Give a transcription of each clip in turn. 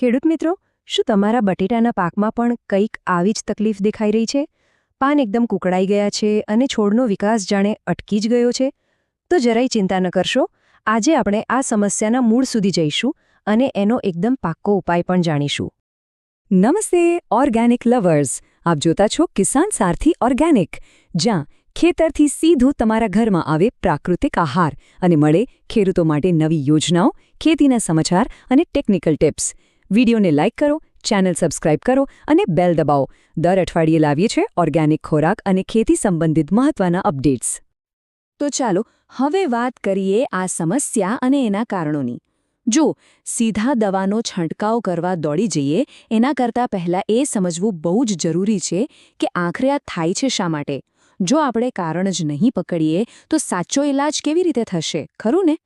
ખેડૂત મિત્રો, શું તમારા બટેટાના પાકમાં પણ કંઈક આવી જ તકલીફ દેખાઈ રહી છે? પાન એકદમ કુકડાઈ ગયા છે અને છોડનો વિકાસ જાણે અટકી જ ગયો છે. તો જરાય ચિંતા ન કરશો, આજે આપણે આ સમસ્યાના મૂળ સુધી જઈશું અને એનો એકદમ પાક્કો ઉપાય પણ જાણીશું. નમસ્તે, ઓર્ગેનિક લવર્સ. આપ જોતા છો કિસાન સારથી ઓર્ગેનિક, જ્યાં ખેતરથી સીધું તમારા ઘરમાં આવે પ્રાકૃતિક આહાર અને મળે ખેડૂતો માટે નવી યોજનાઓ, ખેતીના સમાચાર અને ટેકનિકલ ટિપ્સ. વિડીયોને લાઇક કરો, ચેનલ સબસ્ક્રાઇબ કરો અને બેલ દબાવો. દર અઠવાડિયે લાવીએ છીએ ઓર્ગેનિક ખોરાક અને ખેતી સંબંધિત મહત્વના અપડેટ્સ. તો ચાલો, હવે વાત કરીએ આ સમસ્યા અને એના કારણોની. જો, સીધા દવાનો છંટકાવ કરવા દોડી જઈએ, એના કરતાં પહેલાં એ સમજવું બહુ જ જરૂરી છે કે આખરે આ થાય છે શા માટે. જો આપણે કારણ જ નહીં પકડીએ, તો સાચો ઇલાજ કેવી રીતે થશે, ખરું ને?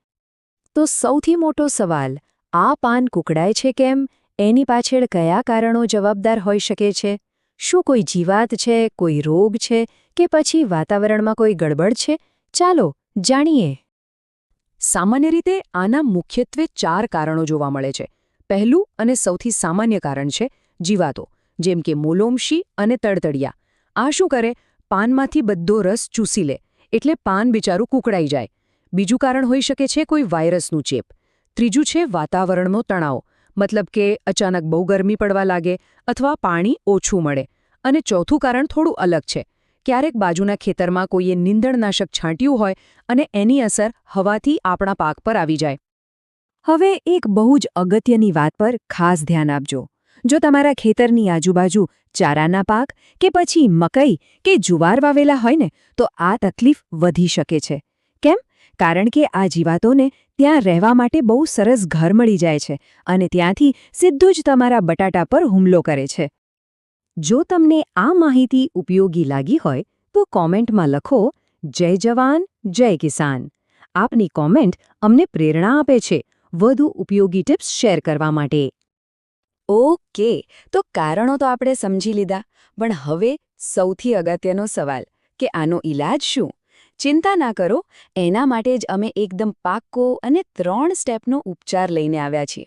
તો સૌથી મોટો સવાલ આ પાન કુકડાય છે કેમ? એની પાછળ કયા કારણો જવાબદાર હોઈ શકે છે? શું કોઈ જીવાત છે, કોઈ રોગ છે કે પછી વાતાવરણમાં કોઈ ગડબડ છે? ચાલો જાણીએ. સામાન્ય રીતે આના મુખ્યત્વે ચાર કારણો જોવા મળે છે. પહેલું અને સૌથી સામાન્ય કારણ છે જીવાતો, જેમ કે મોલોમશી અને તડતડિયા. આ શું કરે? પાનમાંથી બધો રસ ચૂસી લે, એટલે પાન બિચારું કુકડાઈ જાય. બીજું કારણ હોઈ શકે છે કોઈ વાયરસનું ચેપ. ત્રીજું છે વાતાવરણનો તણાવ. મતલબ કે અચાનક બહુ ગરમી પડવા લાગે અથવા પાણી ઓછું મળે. અને ચોથું કારણ થોડું અલગ છે. ક્યારેક બાજુના ખેતરમાં કોઈએ નિંદણનાશક છાંટ્યું હોય અને એની અસર હવાથી આપણા પાક પર આવી જાય. હવે એક બહુ જ અગત્યની વાત પર ખાસ ધ્યાન આપજો. જો તમારા ખેતરની આજુબાજુ ચારાના પાક કે પછી મકઈ કે જુવાર વાવેલા હોય ને, તો આ તકલીફ વધી શકે છે. કેમ? કારણ કે આ જીવાતોને ત્યાં રહેવા માટે બહુ સરસ ઘર મળી જાય છે અને ત્યાંથી સીધું જ તમારા બટાટા પર હુમલો કરે છે. જો તમને આ માહિતી ઉપયોગી લાગી હોય, તો કોમેન્ટમાં લખો, જય જવાન, જય કિસાન. આપની કોમેન્ટ અમને પ્રેરણા આપે છે વધુ ઉપયોગી ટિપ્સ શેર કરવા માટે. ઓકે, તો કારણો તો આપણે સમજી લીધા, પણ હવે સૌથી અગત્યનો સવાલ, કે આનો ઈલાજ શું? ચિંતા ના કરો, એના માટે જ અમે એકદમ પાક્કો અને ત્રણ સ્ટેપનો ઉપચાર લઈને આવ્યા છીએ.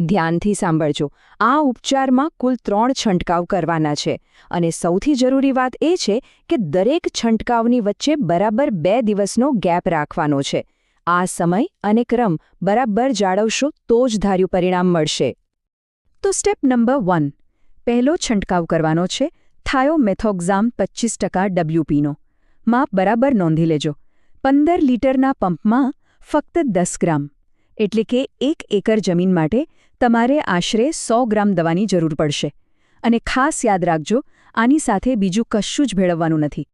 ધ્યાનથી સાંભળજો, આ ઉપચારમાં કુલ ત્રણ છંટકાવ કરવાના છે અને સૌથી જરૂરી વાત એ છે કે દરેક છંટકાવની વચ્ચે બરાબર બે દિવસનો ગેપ રાખવાનો છે. આ સમય અને ક્રમ બરાબર જાળવશો તો જ ધાર્યું પરિણામ મળશે. તો સ્ટેપ નંબર વન, પહેલો છંટકાવ કરવાનો છે, થાયોમેથોક્ઝામ પચીસ ટકા ડબ્લ્યુપીનો. માપ બરાબર નોંધી લેજો. પંદર લીટરના પંપમાં ફક્ત દસ ગ્રામ. એટલે કે એક એકર જમીન માટે તમારે આશરે સો ગ્રામ દવાની જરૂર પડશે. અને ખાસ યાદ રાખજો, આની સાથે બીજું કશું જ ભેળવવાનું નથી.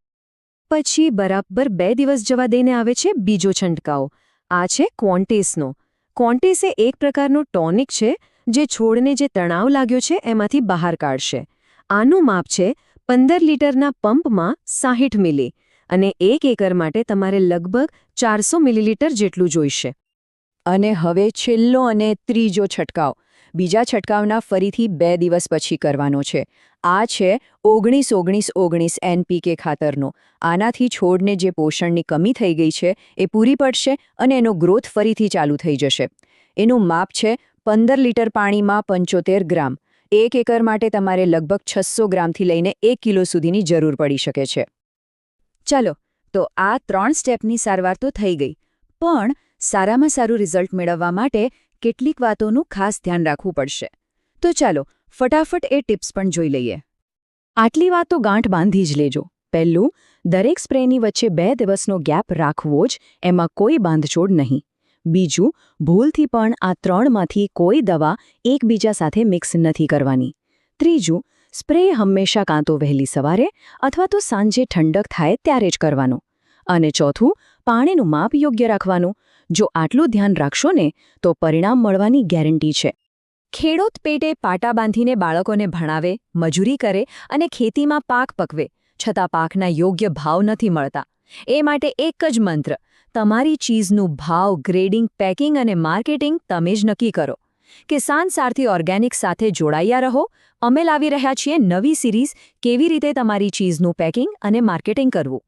પછી બરાબર બે દિવસ જવા દઈને આવે છે બીજો છંટકાવ. આ છે ક્વોન્ટેસનો. ક્વોન્ટેસ એ એક પ્રકારનો ટોનિક છે, જે છોડને જે તણાવ લાગ્યો છે એમાંથી બહાર કાઢશે. આનું માપ છે પંદર લીટરના પંપમાં સાહીઠ મિલી. અને એક એકર માટે તમારે લગભગ ચારસો મિલીલીટર જેટલું જોઈશે. અને હવે છેલ્લો અને ત્રીજો છંટકાવ. બીજા છંટકાવના ફરીથી બે દિવસ પછી કરવાનો છે. આ છે ઓગણીસ ઓગણીસ ઓગણીસ એનપીકે ખાતરનો. આનાથી છોડને જે પોષણની કમી થઈ ગઈ છે, એ પૂરી પડશે અને એનો ગ્રોથ ફરીથી ચાલુ થઈ જશે. એનું માપ છે પંદર લીટર પાણીમાં પંચોતેર ગ્રામ. એક એકર માટે તમારે લગભગ છસો ગ્રામથી લઈને એક કિલો સુધીની જરૂર પડી શકે છે. ચાલો, તો આ ત્રણ સ્ટેપની સારવાર તો થઈ ગઈ, પણ સારામાં સારું રિઝલ્ટ મેળવવા માટે કેટલીક વાતોનું ખાસ ધ્યાન રાખવું પડશે. તો ચાલો, ફટાફટ એ ટિપ્સ પણ જોઈ લઈએ. આટલી વાતો ગાંઠ બાંધી જ લેજો. પહેલું, દરેક સ્પ્રેની વચ્ચે બે દિવસનો ગેપ રાખવો જ એમાં કોઈ બાંધછોડ નહીં. બીજું, ભૂલથી પણ આ ત્રણમાંથી કોઈ દવા એકબીજા સાથે મિક્સ નથી કરવાની. ત્રીજું સ્પ્રે હંમેશા કાં તો વહેલી સવારે અથવા તો સાંજે ઠંડક થાય ત્યારે જ કરવાનું. અને ચોથું, પાણીનું માપ યોગ્ય રાખવાનું. જો આટલું ધ્યાન રાખશો ને, તો પરિણામ મળવાની ગેરંટી છે. ખેડૂત પેટે પાટા બાંધીને બાળકોને ભણાવે, મજૂરી કરે અને ખેતીમાં પાક પકવે, છતાં પાકના યોગ્ય ભાવ નથી મળતા. એ માટે એક જ મંત્ર, તમારી ચીઝનું ભાવ, ગ્રેડિંગ, પેકિંગ અને માર્કેટિંગ તમે જ નક્કી કરો. કિસાન સારથી ઓર્ગેનિક સાથે જોડાયા રહો. અમે લાવી રહ્યા છીએ નવી સિરીઝ કેવી રીતે તમારી ચીઝનું પેકિંગ અને માર્કેટિંગ કરવું.